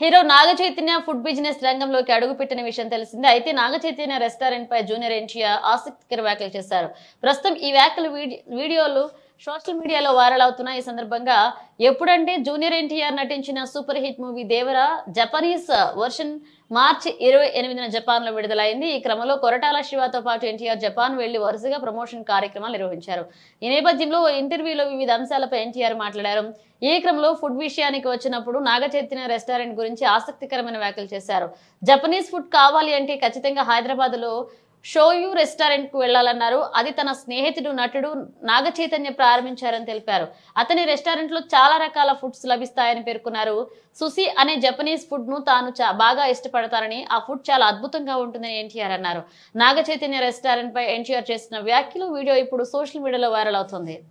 Hero Naga Chaitanya food business రంగంలోకి అడుగుపెట్టిన విషయం తెలిసిందే. అయితే నాగ చైతన్య రెస్టారెంట్ పై జూనియర్ ఎన్టీఆర్ ఆసక్తికర వ్యాఖ్యలు చేశారు. ప్రస్తుతం ఈ వ్యాఖ్యలు వీడియోలు సోషల్ మీడియాలో వైరల్ అవుతున్న ఈ సందర్భంగా ఎప్పుడంటే జూనియర్ ఎన్టీఆర్ నటించిన super hit movie Devara Japanese version March ఇరవై ఎనిమిదిన జపాన్లో విడుదలైంది. ఈ క్రమంలో కొరటాల శివతో పాటు ఎన్టీఆర్ జపాన్ వెళ్ళి వరుసగా ప్రమోషన్ కార్యక్రమాలు నిర్వహించారు. ఈ నేపథ్యంలో ఇంటర్వ్యూలో వివిధ అంశాలపై ఎన్టీఆర్ మాట్లాడారు. ఈ క్రమంలో ఫుడ్ విషయానికి వచ్చినప్పుడు నాగచైతన్య రెస్టారెంట్ గురించి ఆసక్తికరమైన వ్యాఖ్యలు చేశారు. జపనీస్ ఫుడ్ కావాలి అంటే ఖచ్చితంగా హైదరాబాద్లో షోయు రెస్టారెంట్కు వెళ్ళాలన్నారు అది తన స్నేహితుడు నటుడు నాగచైతన్య ప్రారంభించారని తెలిపారు. అతని రెస్టారెంట్లో చాలా రకాల ఫుడ్స్ లభిస్తాయని పేర్కొన్నారు. సుసి అనే జపనీస్ ఫుడ్ను తాను చా- బాగా ఇష్టపడతారని ఆ ఫుడ్ చాలా అద్భుతంగా ఉంటుందని ఎన్టీఆర్ అన్నారు. నాగ చైతన్య రెస్టారెంట్ పై ఎన్టీఆర్ చేసిన వ్యాఖ్యలు వీడియో ఇప్పుడు సోషల్ మీడియాలో వైరల్ అవుతుంది.